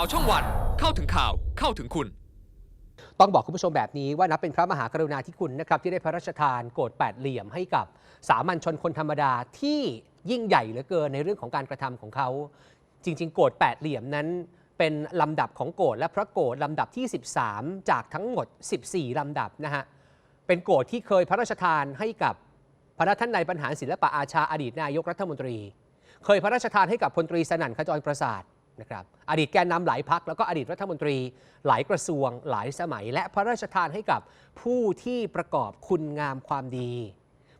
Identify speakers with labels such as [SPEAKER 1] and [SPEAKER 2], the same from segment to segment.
[SPEAKER 1] าวช่องวัน เข้าถึงข่าวเข้าถึงคุณ
[SPEAKER 2] ต้องบอกคุณผู้ชมแบบนี้ว่านับเป็นพระมหากรุณาธิคุณนะครับที่ได้พระราชทานโกรธแปดเหลี่ยมให้กับสามัญชนคนธรรมดาที่ยิ่งใหญ่เหลือเกินในเรื่องของการกระทำของเขา จริง ๆ โกรธแปดเหลี่ยมนั้นเป็นลำดับของโกรธและพระโกรธลำดับที่ 13 จากทั้งหมด 14 ลำดับนะฮะเป็นโกรธที่เคยพระราชทานให้กับพระท่านนายบรรหารศิลปะอาชาอดีตนายกรัฐมนตรี เคยพระราชทานให้กับพลตรีสนั่นขจรประสาท นะครับอดีตแกนนำหลายพักแล้วก็อดีตรัฐมนตรีหลายกระทรวงหลายสมัย และพระราชทานให้กับผู้ที่ประกอบคุณงามความดี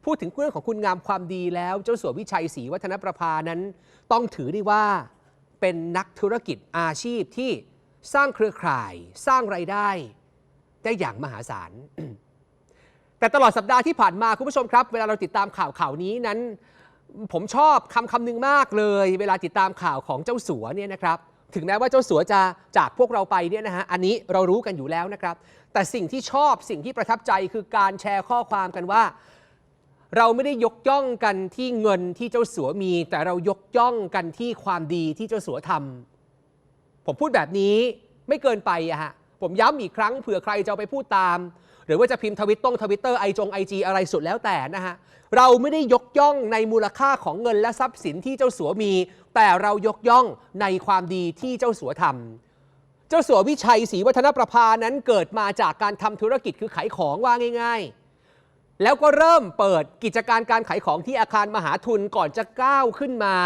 [SPEAKER 2] พูดถึงเรื่องของคุณงามความดีแล้วเจ้าสัววิชัยศรีวัฒนประภานั้น ต้องถือได้ว่าเป็นนักธุรกิจอาชีพที่สร้างเครือข่ายสร้างไรายได้ ได้อย่างมหาศาลแต่ตลอดสัปดาห์ที่ผ่านมาคุณผู้ชมครับ เวลาเราติดตามข่าวข่าวนี้นั้น ผมชอบคำคำหนึ่งมากเลย เวลาติดตามข่าวของเจ้าสัวเนี่ยนะครับ ถึงแม้ว่าเจ้าสัวจะจากพวกเราไปเนี่ยนะฮะอันนี้เรารู้กันอยู่แล้วนะครับ แต่สิ่งที่ชอบสิ่งที่ประทับใจคือการแชร์ข้อความกันว่า เราไม่ได้ยกย่องกันที่เงินที่เจ้าสัวมี แต่เรายกย่องกันที่ความดีที่เจ้าสัวทำผมพูดแบบนี้ไม่เกินไปอะฮะ ผมย้ำอีกครั้งเผื่อใครจะไปพูดตาม หรือว่าจะพิมพ์ทวิตต้งทวิตเตอร์ไอจงไอจีอะไรสุดแล้วแต่นะฮะ เราไม่ได้ยกย่องในมูลค่าของเงินและทรัพย์สินที่เจ้าสัวมี แต่เรายกย่องในความดีที่เจ้าสัวทำเจ้าสัววิชัยศรีวัฒนประภานั้นเกิดมาจากการทำธุรกิจคือขายของว่าง่าย ๆแล้วก็เริ่มเปิดกิจการการขายของที่อาคารมหาทุนก่อนจะก้าวขึ้นมา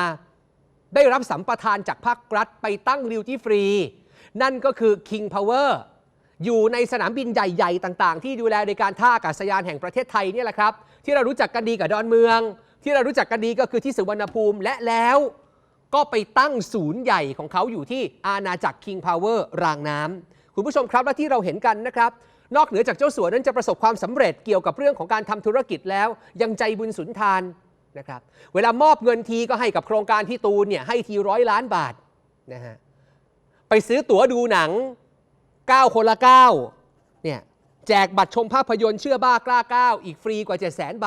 [SPEAKER 2] ได้รับสัมปทานจากภาครัฐไปตั้งริวที่ฟรี นั่นก็คือ King Power อยู่ในสนามบินใหญ่ ๆ ต่าง ๆ ที่ดูแลในการท่าอากาศยานแห่งประเทศไทยเนี่ยแหละครับ ที่เรารู้จักกันดีกับดอนเมือง ที่เรารู้จักกันดีก็คือที่สุวรรณภูมิและแล้วก็ไปตั้งศูนย์ใหญ่ของเขาอยู่ที่อาณาจักร King Power รางน้ำคุณผู้ชมครับและที่เราเห็นกันนะครับนอกเหนือจากเจ้าสัวนั้นจะประสบความสำเร็จเกี่ยวกับเรื่องของการทำธุรกิจแล้ว ยังใจบุญสุนทานนะครับ เวลามอบเงินทีก็ให้กับโครงการที่ตูนเนี่ยให้ทีร้อยล้านบาทนะฮะ ซื้อตั๋วดูหนัง 9 คนละ 9 เนี่ยแจกบัตรชมภาพยนตร์เชื่อบ้ากล้า9อีกฟรีกว่า 7 0 0 0 0 0 ใบ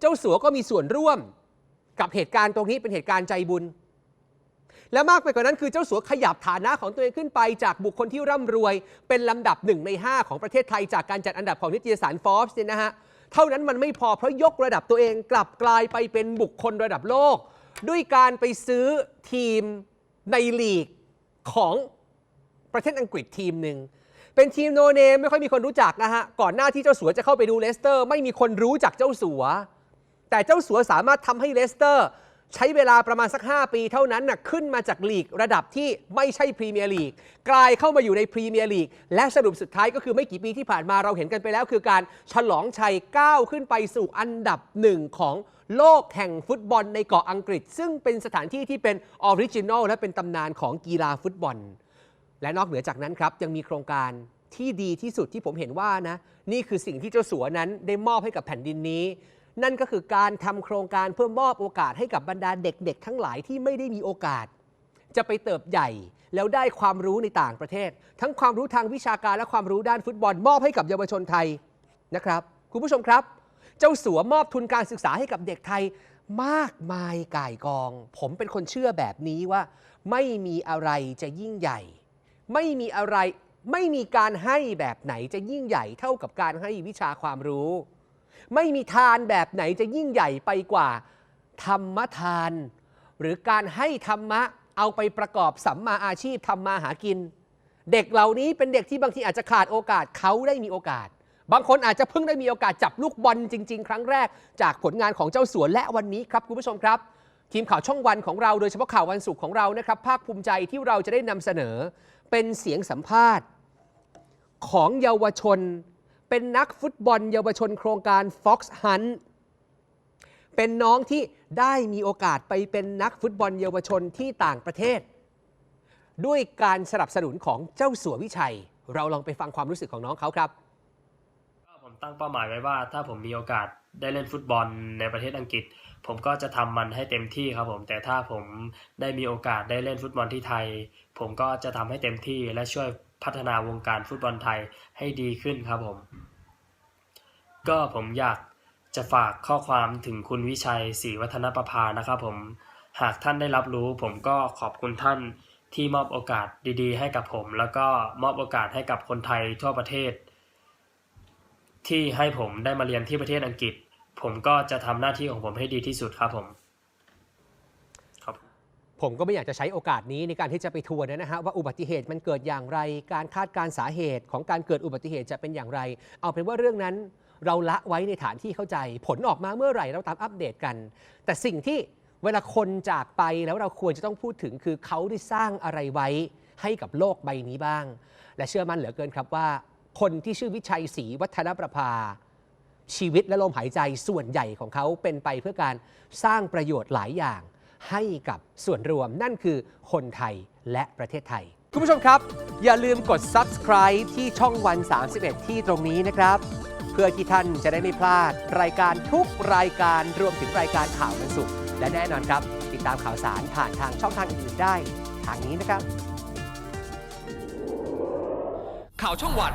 [SPEAKER 2] เจ้าสัวก็มีส่วนร่วมกับเหตุการณ์ตรงนี้เป็นเหตุการณ์ใจบุญ และมากไปกว่านั้นคือเจ้าสัวขยับฐานะของตัวเองขึ้นไปจากบุคคลที่ร่ำรวย เป็นลำดับหนึ่งใน 5 ของประเทศไทยจากการจัดอันดับของนิตยสาร Forbes เนี่ยนะฮะเท่านั้นมันไม่พอเพราะยกระดับตัวเองกลับกลายไปเป็นบุคคลระดับโลก ด้วยการไปซื้อทีมในลีกของ ประเทศอังกฤษทีมหนึ่งเป็นทีมโนเนมไม่ค่อยมีคนรู้จักนะฮะ ก่อนหน้าที่เจ้าสัวจะเข้าไปดูเลสเตอร์ ไม่มีคนรู้จักเจ้าสัว แต่เจ้าสัวสามารถทำให้เลสเตอร์ ใช้เวลาประมาณสัก 5 ปีเท่านั้นนะขึ้นมาจากลีกระดับที่ไม่ใช่พรีเมียร์ลีกกลายเข้ามาอยู่ในพรีเมียร์ลีกและสรุปสุดท้ายก็คือไม่กี่ปีที่ผ่านมาเราเห็นกันไปแล้ว คือการฉลองชัยก้าวขึ้นไปสู่อันดับหนึ่งของโลกแห่งฟุตบอลในเกาะอังกฤษ ซึ่งเป็นสถานที่ที่เป็นออริจินอลและเป็นตำนานของกีฬาฟุตบอล และนอกเหนือจากนั้นครับยังมีโครงการที่ดีที่สุดที่ผมเห็นว่านะนี่คือสิ่งที่เจ้าสัวนั้นได้มอบให้กับแผ่นดินนี้ นั่นก็คือการทำโครงการเพื่อมอบโอกาสให้กับบรรดาเด็กๆ ทั้งหลายที่ไม่ได้มีโอกาส จะไปเติบใหญ่แล้วได้ความรู้ในต่างประเทศ ทั้งความรู้ทางวิชาการและความรู้ด้านฟุตบอลมอบให้กับเยาวชนไทยนะครับคุณผู้ชมครับ เจ้าสัวมอบทุนการศึกษาให้กับเด็กไทยมากมายก่ายกอง ผมเป็นคนเชื่อแบบนี้ว่า ไม่มีอะไรจะยิ่งใหญ่ ไม่มีอะไรไม่มีการให้แบบไหนจะยิ่งใหญ่เท่ากับการให้วิชาความรู้ ไม่มีทานแบบไหนจะยิ่งใหญ่ไปกว่า ธรรมทาน หรือการให้ธรรมะเอาไปประกอบสัมมาอาชีพทำมาหากิน เด็กเหล่านี้เป็นเด็กที่บางทีอาจจะขาดโอกาสเขาได้มีโอกาส บางคนอาจจะเพิ่งได้มีโอกาสจับลูกบอลจริง ๆ ครั้งแรก จากผลงานของเจ้าสัวและวันนี้ครับคุณผู้ชมครับ ทีมข่าวช่องวันของเราโดยเฉพาะข่าววันศุกร์ของเรานะครับภาคภูมิใจที่เราจะได้นำเสนอเป็นเสียงสัมภาษณ์ ของเยาวชน เป็นนักฟุตบอล เยาวชนโครงการ Fox Hunt เป็นน้องที่ได้มีโอกาสไปเป็นนักฟุตบอลเยาวชนที่ต่างประเทศ ด้วยการสนับสนุนของเจ้าสัววิชัย เราลองไปฟังความรู้สึกของน้องเขาครับ
[SPEAKER 3] ตั้งเป้าหมายไว้ว่า ถ้าผมมีโอกาสได้เล่นฟุตบอลในประเทศอังกฤษ ผมก็จะทำมันให้เต็มที่ครับผม แต่ถ้าผมได้มีโอกาสได้เล่นฟุตบอลที่ไทย ผมก็จะทำให้เต็มที่และช่วยพัฒนาวงการฟุตบอลไทยให้ดีขึ้นครับผม ก็ผมอยากจะฝากข้อความถึงคุณวิชัยศรีวัฒนประภานะครับผม หากท่านได้รับรู้ผมก็ขอบคุณท่านที่มอบโอกาสดีๆ ให้กับผม แล้วก็มอบโอกาสให้กับคนไทยทั่วประเทศ ที่ให้ผมได้มาเรียนที่ประเทศอังกฤษ ผมก็จะทำหน้าที่ของผมให้ดีที่สุดครับผมครับ
[SPEAKER 2] ผมก็ไม่อยากจะใช้โอกาสนี้ในการที่จะไปทัวนนะฮะว่าอุบัติเหตุมันเกิดอย่างไร การคาดการสาเหตุของการเกิดอุบัติเหตุจะเป็นอย่างไร เอาเป็นว่าเรื่องนั้นเราละไว้ในฐานที่เข้าใจ ผลออกมาเมื่อไหร่เราตามอัปเดตกัน แต่สิ่งที่เวลาคนจากไปแล้วเราควรจะต้องพูดถึงคือเขาได้สร้างอะไรไว้ให้กับโลกใบนี้บ้าง และเชื่อมั่นเหลือเกินครับว่า คนที่ชื่อวิชัยศรีวัฒนประภา ชีวิตและลมหายใจส่วนใหญ่ของเขาเป็นไปเพื่อการสร้างประโยชน์หลายอย่าง ให้กับส่วนรวมนั่นคือคนไทยและประเทศไทย คุณผู้ชมครับ อย่าลืมกด subscribe ที่ช่องวัน 31 ที่ตรงนี้นะครับ เพื่อที่ท่านจะได้ไม่พลาด รายการทุกรายการรวมถึงรายการข่าววันศุกร์และแน่นอนครับ ติดตามข่าวสารผ่านทางช่องทางอื่นๆได้ ทางนี้นะครับ
[SPEAKER 1] ข่าวช่องวัน